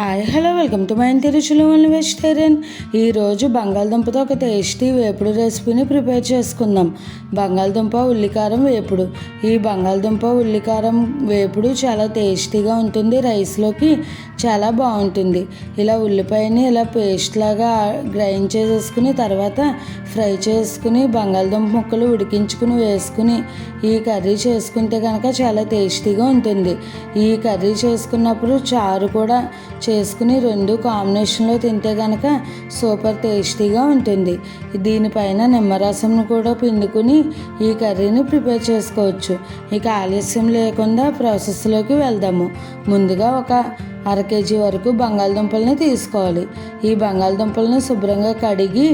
Hi hello welcome to my తిరుచులు రుచులు vegetarian ఈరోజు బంగాళదుంపతో ఒక టేస్టీ వేపుడు రెసిపీని ప్రిపేర్ చేసుకుందాం. బంగాళదుంప ఉల్లికారం వేపుడు. ఈ బంగాళదుంప ఉల్లికారం వేపుడు చాలా టేస్టీగా ఉంటుంది. రైస్లోకి చాలా బాగుంటుంది. ఇలా ఉల్లిపాయని ఇలా పేస్ట్ లాగా గ్రైండ్ చేసేసుకుని తర్వాత ఫ్రై చేసుకుని బంగాళదుంప ముక్కలు ఉడికించుకుని వేసుకుని ఈ కర్రీ చేసుకుంటే కనుక చాలా టేస్టీగా ఉంటుంది. ఈ కర్రీ చేసుకున్నప్పుడు చారు కూడా చేసుకుని రెండు కాంబినేషన్లో తింటే కనుక సూపర్ టేస్టీగా ఉంటుంది. దీనిపైన నిమ్మరసంను కూడా పిండుకుని ఈ కర్రీని ప్రిపేర్ చేసుకోవచ్చు. ఇక ఆలస్యం లేకుండా ప్రాసెస్లోకి వెళ్దాము. ముందుగా ఒక అర కేజీ వరకు బంగాళదుంపల్ని తీసుకోవాలి. ఈ బంగాళదుంపల్ని శుభ్రంగా కడిగి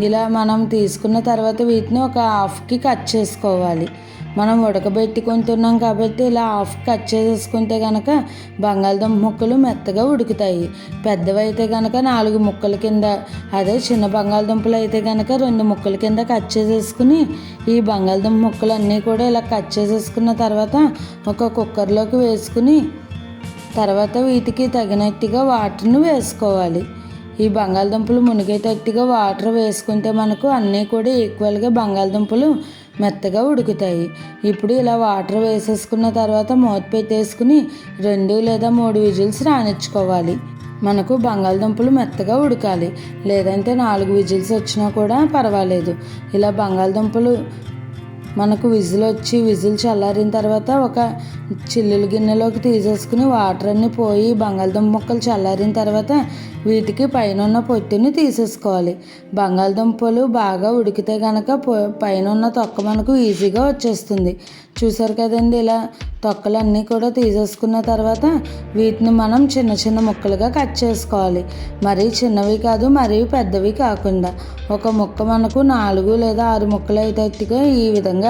ఇలా మనం తీసుకున్న తర్వాత వీటిని ఒక హాఫ్కి కట్ చేసుకోవాలి. మనం ఉడకబెట్టుకుంటున్నాం కాబట్టి ఇలా హాఫ్ కట్ చేసేసుకుంటే కనుక బంగాళదుంప ముక్కలు మెత్తగా ఉడుకుతాయి. పెద్దవి అయితే కనుక నాలుగు ముక్కల కింద అదే చిన్న బంగాళదుంపలు అయితే కనుక రెండు ముక్కల కింద కట్ చేసేసుకుని ఈ బంగాళదుంప ముక్కలు అన్నీ కూడా ఇలా కట్ చేసేసుకున్న తర్వాత ఒక కుక్కర్లోకి వేసుకుని తర్వాత వీటికి తగినట్టుగా వాటర్ను వేసుకోవాలి. ఈ బంగాళదుంపలు మునిగేటట్టుగా వాటర్ వేసుకుంటే మనకు అన్నీ కూడా ఈక్వల్గా బంగాళదుంపలు మెత్తగా ఉడుకుతాయి. ఇప్పుడు ఇలా వాటర్ వేసేసుకున్న తర్వాత మూత పెట్టేసుకుని రెండు లేదా మూడు విజిల్స్ రానిచ్చుకోవాలి. మనకు బంగాళదుంపలు మెత్తగా ఉడకాలి. లేదంటే నాలుగు విజిల్స్ వచ్చినా కూడా పర్వాలేదు. ఇలా బంగాళదుంపలు మనకు విజిల్ వచ్చి విజిల్ చల్లారిన తర్వాత ఒక చిల్లుల గిన్నెలోకి తీసేసుకుని వాటర్ అన్నీ పోయి బంగాళదుంప ముక్కలు చల్లారిన తర్వాత వీటికి పైన ఉన్న పొట్టుని తీసేసుకోవాలి. బంగాళదుంపలు బాగా ఉడికితే కనుక పైన ఉన్న తొక్క మనకు ఈజీగా వచ్చేస్తుంది. చూసారు కదండి ఇలా తొక్కలన్నీ కూడా తీసేసుకున్న తర్వాత వీటిని మనం చిన్న చిన్న ముక్కలుగా కట్ చేసుకోవాలి. మరీ చిన్నవి కాదు మరీ పెద్దవి కాకుండా ఒక ముక్క మనకు నాలుగు లేదా ఆరు ముక్కలు అయితే ఈ విధంగా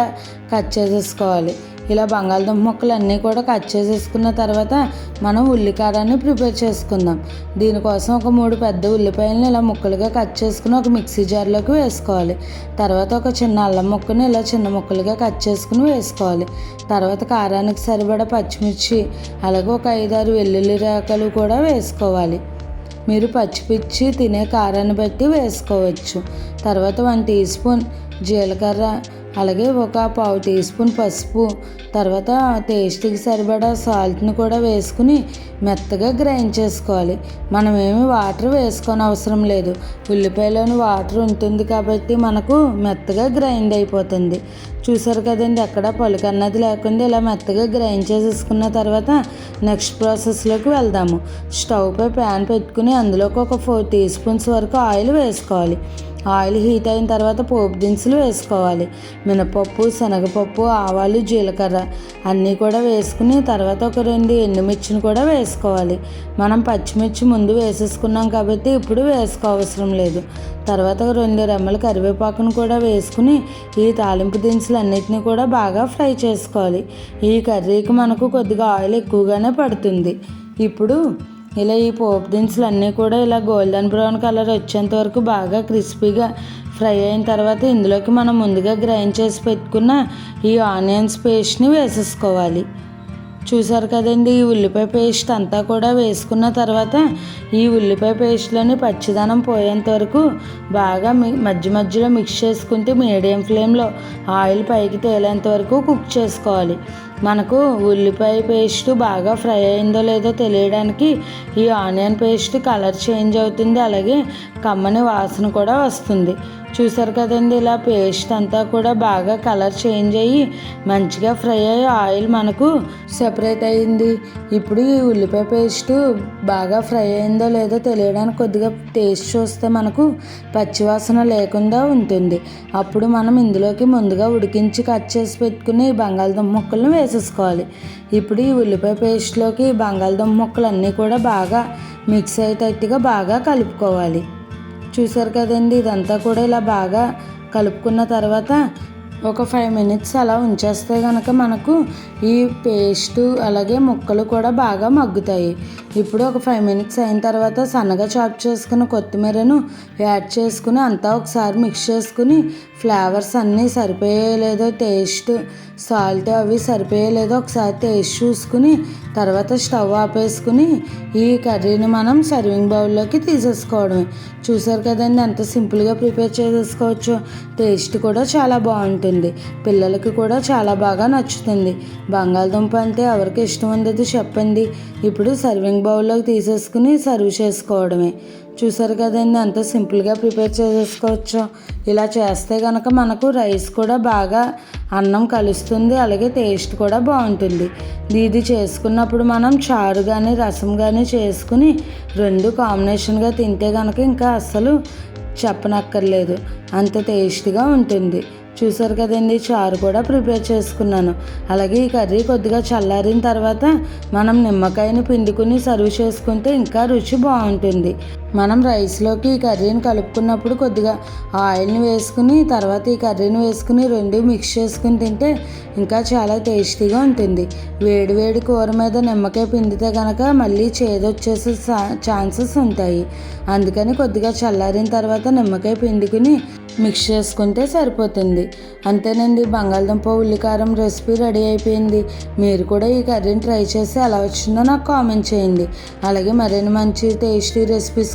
కట్ చేసేసుకోవాలి. ఇలా బంగాళదుంప ముక్కలు అన్నీ కూడా కట్ చేసేసుకున్న తర్వాత మనం ఉల్లికారాన్ని ప్రిపేర్ చేసుకుందాం. దీనికోసం ఒక మూడు పెద్ద ఉల్లిపాయలను ఇలా ముక్కలుగా కట్ చేసుకుని ఒక మిక్సీ జార్లోకి వేసుకోవాలి. తర్వాత ఒక చిన్న అల్లం ముక్కని ఇలా చిన్న ముక్కలుగా కట్ చేసుకుని వేసుకోవాలి. తర్వాత కారానికి సరిపడా పచ్చిమిర్చి అలాగే ఒక ఐదారు వెల్లుల్లి రేఖలు కూడా వేసుకోవాలి. మీరు పచ్చిపిచ్చి తినే కారాన్ని బట్టి వేసుకోవచ్చు. తర్వాత వన్ టీ స్పూన్ జీలకర్ర అలాగే ఒక పావు టీ స్పూన్ పసుపు తర్వాత టేస్ట్కి సరిపడా సాల్ట్ని కూడా వేసుకుని మెత్తగా గ్రైండ్ చేసుకోవాలి. మనం ఏమి వాటర్ వేసుకొని అవసరం లేదు. ఉల్లిపాయలోని వాటర్ ఉంటుంది కాబట్టి మనకు మెత్తగా గ్రైండ్ అయిపోతుంది. చూసారు కదండి ఎక్కడ పలుకన్నది లేకుండా ఇలా మెత్తగా గ్రైండ్ చేసేసుకున్న తర్వాత నెక్స్ట్ ప్రాసెస్లోకి వెళ్దాము. స్టవ్ పై ప్యాన్ పెట్టుకుని అందులోకి ఒక ఫోర్ టీ స్పూన్స్ వరకు ఆయిల్ వేసుకోవాలి. ఆయిల్ హీట్ అయిన తర్వాత పోపు దినుసులు వేసుకోవాలి. మినపప్పు శనగపప్పు ఆవాలు జీలకర్ర అన్నీ కూడా వేసుకుని తర్వాత ఒక రెండు ఎండుమిర్చిని కూడా వేసుకోవాలి. మనం పచ్చిమిర్చి ముందు వేసేసుకున్నాం కాబట్టి ఇప్పుడు వేసుకోవసరం లేదు. తర్వాత రెండు రెమ్మల కరివేపాకును కూడా వేసుకుని ఈ తాలింపు దినుసులు అన్నిటిని కూడా బాగా ఫ్రై చేసుకోవాలి. ఈ కర్రీకి మనకు కొద్దిగా ఆయిల్ ఎక్కువగానే పడుతుంది. ఇప్పుడు ఇలా ఈ పోపు దినుసులు అన్నీ కూడా ఇలా గోల్డెన్ బ్రౌన్ కలర్ వచ్చేంత వరకు బాగా క్రిస్పీగా ఫ్రై అయిన తర్వాత ఇందులోకి మనం ముందుగా గ్రైండ్ చేసి పెట్టుకున్న ఈ ఆనియన్స్ పేస్ట్ని వేసేసుకోవాలి. చూసారు కదండి ఈ ఉల్లిపాయ పేస్ట్ అంతా కూడా వేసుకున్న తర్వాత ఈ ఉల్లిపాయ పేస్ట్లోని పచ్చిదనం పోయేంత వరకు బాగా మధ్య మధ్యలో మిక్స్ చేసుకుంటే మీడియం ఫ్లేమ్లో ఆయిల్ పైకి తేలేంత వరకు కుక్ చేసుకోవాలి. మనకు ఉల్లిపాయ పేస్ట్ బాగా ఫ్రై అయిందో లేదో తెలియడానికి ఈ ఆనియన్ పేస్ట్ కలర్ చేంజ్ అవుతుంది అలాగే కమ్మని వాసన కూడా వస్తుంది. చూసారు కదండి ఇలా పేస్ట్ అంతా కూడా బాగా కలర్ చేంజ్ అయ్యి మంచిగా ఫ్రై అయ్యి ఆయిల్ మనకు సెపరేట్ అయింది. ఇప్పుడు ఈ ఉల్లిపాయ పేస్ట్ బాగా ఫ్రై అయిందో లేదో తెలియడానికి కొద్దిగా టేస్ట్ చూస్తే మనకు పచ్చివాసన లేకుండా ఉంటుంది. అప్పుడు మనం ఇందులోకి ముందుగా ఉడికించి కట్ చేసి పెట్టుకుని బంగాళదుంప ముక్కలను వేసేసుకోవాలి. ఇప్పుడు ఈ ఉల్లిపాయ పేస్ట్లోకి బంగాళదుంప ముక్కలు అన్నీ కూడా బాగా మిక్స్ అయ్యేటట్టుగా బాగా కలుపుకోవాలి. చూసారు కదండి ఇదంతా కూడా ఇలా బాగా కలుపుకున్న తర్వాత ఒక ఫైవ్ మినిట్స్ అలా ఉంచేస్తే కనుక మనకు ఈ పేస్టు అలాగే ముక్కలు కూడా బాగా మగ్గుతాయి. ఇప్పుడు ఒక ఫైవ్ మినిట్స్ అయిన తర్వాత సన్నగా చాప్ చేసుకున్న కొత్తిమీరను యాడ్ చేసుకుని అంతా ఒకసారి మిక్స్ చేసుకుని ఫ్లేవర్స్ అన్నీ సరిపోయే లేదో టేస్ట్ సాల్ట్ అవి సరిపోయలేదో ఒకసారి టేస్ట్ చూసుకుని తర్వాత స్టవ్ ఆపేసుకుని ఈ కర్రీని మనం సర్వింగ్ బౌల్లోకి తీసేసుకోవడమే. చూసారు కదండి ఎంత సింపుల్గా ప్రిపేర్ చేసేసుకోవచ్చు. టేస్ట్ కూడా చాలా బాగుంటుంది. పిల్లలకి కూడా చాలా బాగా నచ్చుతుంది. బంగాళదుంప అంటే ఎవరికి ఇష్టం ఉండదు చెప్పండి. ఇప్పుడు సర్వింగ్ బౌల్లోకి తీసేసుకుని సర్వ్ చేసుకోవడమే. చూసారు కదండి ఎంత సింపుల్గా ప్రిపేర్ చేసేసుకోవచ్చు. ఇలా చేస్తే కనుక మనకు రైస్ కూడా బాగా అన్నం కలుస్తుంది అలాగే టేస్ట్ కూడా బాగుంటుంది. ఇది చేసుకున్నప్పుడు మనం చారు కానీ రసం కానీ చేసుకుని రెండు కాంబినేషన్గా తింటే కనుక ఇంకా అస్సలు చెప్పనక్కర్లేదు. అంత టేస్ట్గా ఉంటుంది. చూసారు కదండి చారు కూడా ప్రిపేర్ చేసుకున్నాను. అలాగే ఈ కర్రీ కొద్దిగా చల్లారిన తర్వాత మనం నిమ్మకాయని పిండుకుని సర్వ్ చేసుకుంటే ఇంకా రుచి బాగుంటుంది. మనం రైస్లోకి ఈ కర్రీని కలుపుకున్నప్పుడు కొద్దిగా ఆయిల్ని వేసుకుని తర్వాత ఈ కర్రీని వేసుకుని రెండు మిక్స్ చేసుకుని తింటే ఇంకా చాలా టేస్టీగా ఉంటుంది. వేడి వేడి కూర మీద నిమ్మకాయ పిండితే కనుక మళ్ళీ చేదొచ్చేసే ఛాన్సెస్ ఉంటాయి. అందుకని కొద్దిగా చల్లారిన తర్వాత నిమ్మకాయ పిండుకుని మిక్స్ చేసుకుంటే సరిపోతుంది. అంతేనండి బంగాళదుంప ఉల్లికారం రెసిపీ రెడీ అయిపోయింది. మీరు కూడా ఈ కర్రీని ట్రై చేసి ఎలా వచ్చిందో నాకు కామెంట్ చేయండి. అలాగే మరిన్ని మంచి టేస్టీ రెసిపీస్